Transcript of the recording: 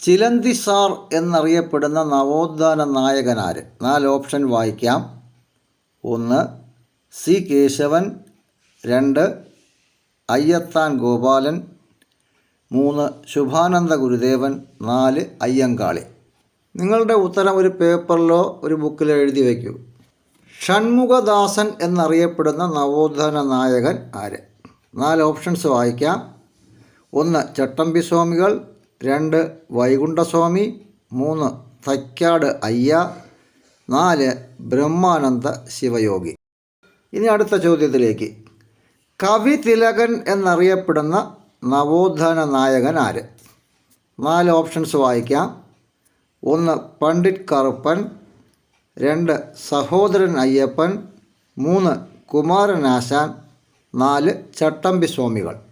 ചിലന്തി സാർ എന്നറിയപ്പെടുന്ന നവോത്ഥാന നായകനാര്? നാല് ഓപ്ഷൻ വായിക്കാം. ഒന്ന് സി കേശവൻ. രണ്ട് അയ്യത്താൻ ഗോപാലൻ. മൂന്ന് ശുഭാനന്ദ ഗുരുദേവൻ. നാല് അയ്യങ്കാളി. നിങ്ങളുടെ ഉത്തരം ഒരു പേപ്പറിലോ ഒരു ബുക്കിലോ എഴുതി വയ്ക്കൂ. ഷൺമുഖദാസൻ എന്നറിയപ്പെടുന്ന നവോത്ഥാന നായകൻ ആര്? നാല് ഓപ്ഷൻസ് വായിക്കാം. ഒന്ന് ചട്ടമ്പി സ്വാമികൾ. രണ്ട് വൈകുണ്ഠസ്വാമി മൂന്ന് തൈക്കാട് അയ്യ നാല് ബ്രഹ്മാനന്ദ ശിവയോഗി. ഇനി അടുത്ത ചോദ്യത്തിലേക്ക്. കവി തിലകൻ എന്നറിയപ്പെടുന്ന നവോത്ഥാന നായകൻ ആര്? നാല് ഓപ്ഷൻസ് വായിക്കാം. ഒന്ന് പണ്ഡിറ്റ് കറുപ്പൻ രണ്ട് സഹോദരൻ അയ്യപ്പൻ മൂന്ന് കുമാരനാശാൻ നാല് ചട്ടമ്പി സ്വാമികൾ.